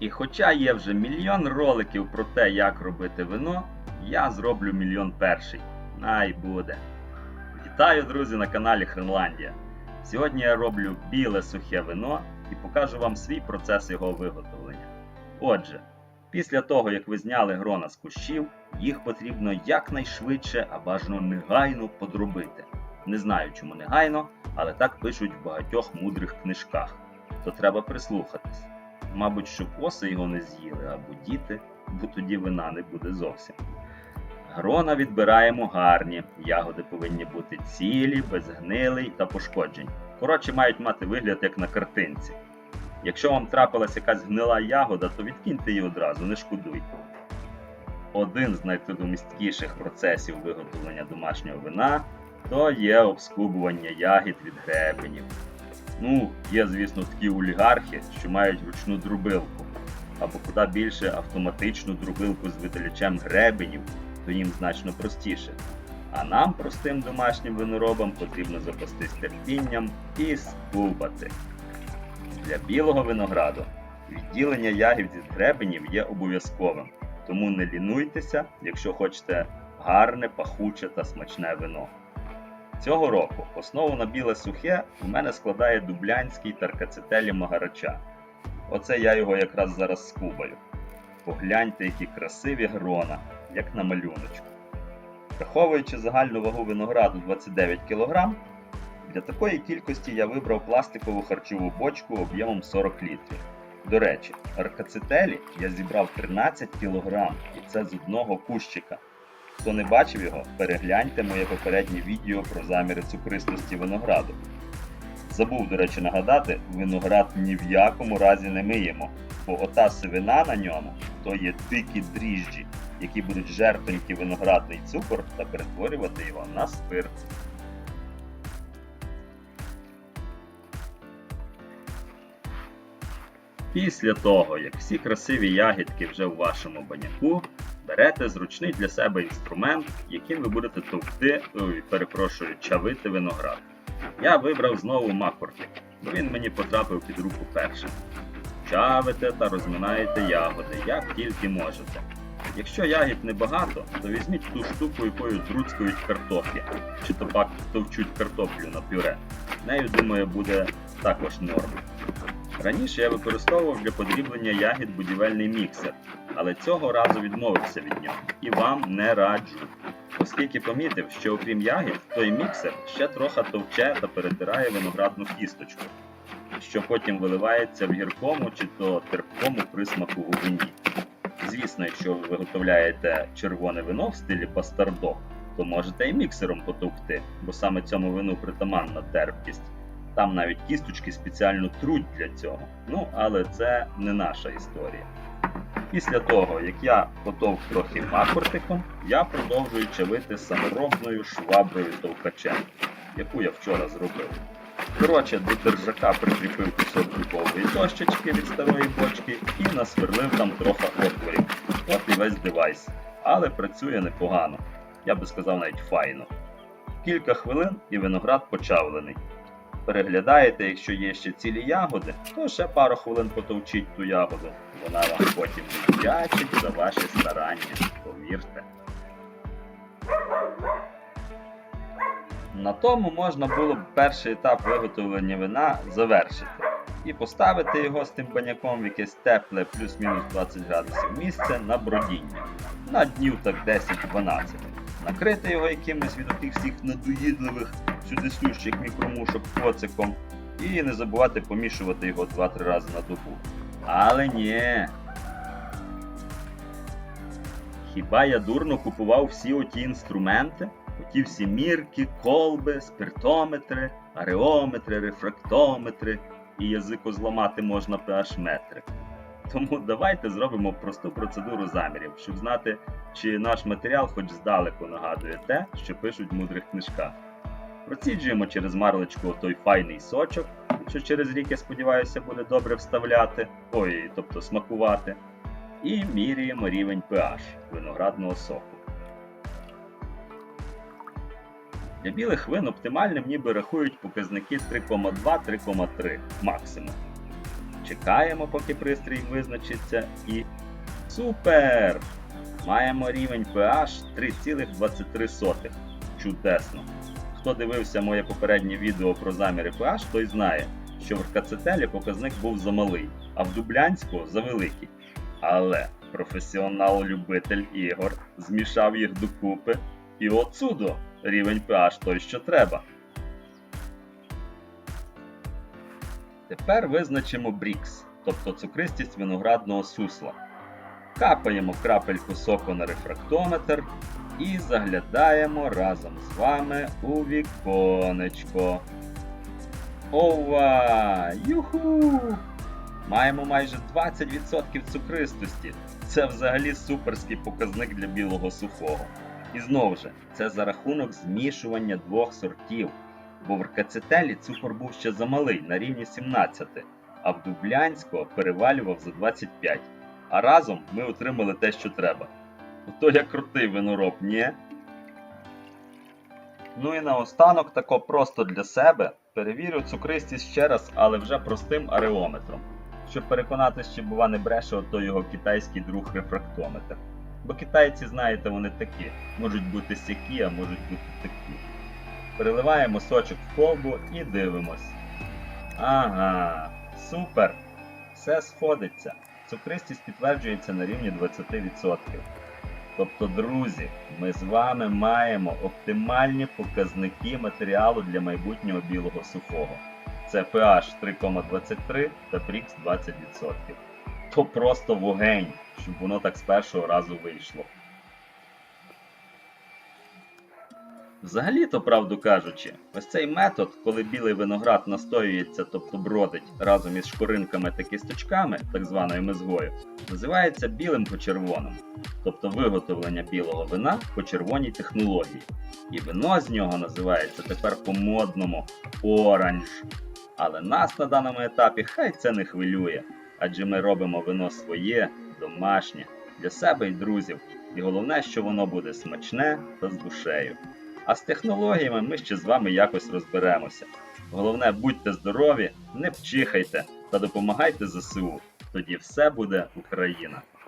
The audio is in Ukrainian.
І хоча є вже мільйон роликів про те, як робити вино, я зроблю мільйон перший. Най буде. Вітаю, друзі, на каналі Хренландія. Сьогодні я роблю біле сухе вино і покажу вам свій процес його виготовлення. Отже, після того, як ви зняли грона з кущів, їх потрібно якнайшвидше, а бажано негайно подробити. Не знаю, чому негайно, але так пишуть в багатьох мудрих книжках. То треба прислухатись. Мабуть, щоб оси його не з'їли або діти, бо тоді вина не буде зовсім. Грона відбираємо гарні, ягоди повинні бути цілі, без гнилий та пошкоджень. Коротше, мають мати вигляд як на картинці. Якщо вам трапилась якась гнила ягода, то відкиньте її одразу, не шкодуйте. Один з найтрудомісткіших процесів виготовлення домашнього вина то є обскубування ягід від гребенів. Ну, є, звісно, такі олігархи, що мають ручну друбилку, або куди більше автоматичну друбилку з видалячем гребенів, то їм значно простіше. А нам, простим домашнім виноробам, потрібно запастись терпінням і скубати. Для білого винограду відділення ягід від гребенів є обов'язковим, тому не лінуйтеся, якщо хочете гарне, пахуче та смачне вино. Цього року основу на біле сухе у мене складає дублянський таркацетелі Магарача. Оце я його якраз зараз скубаю. Погляньте, які красиві грона, як на малюночку. Враховуючи загальну вагу винограду 29 кг, для такої кількості я вибрав пластикову харчову бочку об'ємом 40 літрів. До речі, аркацетелі я зібрав 13 кг, і це з одного кущика. Хто не бачив його, перегляньте моє попереднє відео про заміри цукристості винограду. Забув, до речі, нагадати, виноград ні в якому разі не миємо, бо ота сивина на ньому то є дикі дріжджі, які будуть жертвенький виноградний цукор та перетворювати його на спирт. Після того, як всі красиві ягідки вже в вашому баняку, берете зручний для себе інструмент, яким ви будете товкти, ой, перепрошую, чавити виноград. Я вибрав знову макортик, бо він мені потрапив під руку першим. Чавите та розминаєте ягоди, як тільки можете. Якщо ягід небагато, то візьміть ту штуку, якою друцькують картоплі, чи то пак товчуть картоплю на пюре. Нею, думаю, буде також норм. Раніше я використовував для подріблення ягід будівельний міксер, але цього разу відмовився від нього і вам не раджу. Оскільки помітив, що окрім ягід, той міксер ще трохи товче та перетирає виноградну кісточку, що потім виливається в гіркому чи то терпкому присмаку у вині. Звісно, якщо ви виготовляєте червоне вино в стилі пастардо, то можете і міксером потовкти, бо саме цьому вину притаманна терпкість. Там навіть кісточки спеціально труть для цього. Ну, але це не наша історія. Після того, як я потовк трохи макортиком, я продовжую чавити саморобною шваброю товкачем, яку я вчора зробив. Коротше, до держака прикріпив кусок дубової дощечки від старої бочки і насверлив там трохи отворів. От і весь девайс. Але працює непогано. Я би сказав навіть файно. Кілька хвилин і виноград почавлений переглядаєте, якщо є ще цілі ягоди, то ще пару хвилин потовчіть ту ягоду. Вона вам потім віддячить за ваші старання, повірте. На тому можна було б перший етап виготовлення вина завершити і поставити його з тим баняком в якесь тепле плюс-мінус 20 градусів місце на бродіння на днів так 10-12. Накрити його якимось від отих всіх надоїдливих сюдисущих мікромушок коциком і не забувати помішувати його 2-3 рази на добу. Але ні. Хіба я дурно купував всі оті інструменти? Оті всі мірки, колби, спиртометри, ареометри, рефрактометри і язико зламати можна pH метри. Тому давайте зробимо просту процедуру замірів, щоб знати, чи наш матеріал хоч здалеку нагадує те, що пишуть в мудрих книжках. Проціджуємо через марлечку той файний сочок, що через рік, я сподіваюся, буде добре вставляти, ой, тобто смакувати, і міряємо рівень pH виноградного соку. Для білих вин оптимальним ніби рахують показники 3,2-3,3 максимум. Чекаємо, поки пристрій визначиться, і супер! Маємо рівень pH 3,23. Чудесно! Хто дивився моє попереднє відео про заміри pH, той знає, що в РКЦТелі показник був замалий, а в Дублянську завеликий. Але професіонал-любитель ігор змішав їх докупи, і отсюдо рівень pH той, що треба. Тепер визначимо брікс, тобто цукристість виноградного сусла. Капаємо крапельку соку на рефрактометр і заглядаємо разом з вами у віконечко. Ова! Юху! Маємо майже 20% цукристості. Це взагалі суперський показник для білого сухого. І знову ж, це за рахунок змішування двох сортів, бо в ркацетелі цукор був ще замалий на рівні 17, а в Дублянського перевалював за 25. А разом ми отримали те, що треба. Ото я крутий винороб, ні? Ну і наостанок, тако просто для себе, перевірю цукристість ще раз, але вже простим ареометром. Щоб переконатися, чи бува не бреше ото його китайський друг рефрактометр. Бо китайці, знаєте, вони такі, можуть бути сякі, а можуть бути такі. Переливаємо сочок в колбу і дивимось. Ага, супер! Все сходиться. Цукристість підтверджується на рівні 20%. Тобто, друзі, ми з вами маємо оптимальні показники матеріалу для майбутнього білого сухого. Це pH 3,23 та Prix 20%. То просто вогень, щоб воно так з першого разу вийшло. Взагалі-то, правду кажучи, ось цей метод, коли білий виноград настоюється, тобто бродить разом із шкуринками та кісточками, так званою мезгою, називається білим по червоному, тобто виготовлення білого вина по червоній технології. І вино з нього називається тепер по-модному оранж. Але нас на даному етапі хай це не хвилює, адже ми робимо вино своє, домашнє, для себе і друзів. І головне, що воно буде смачне та з душею. А з технологіями ми ще з вами якось розберемося. Головне, будьте здорові, не вчихайте та допомагайте ЗСУ. Тоді все буде Україна.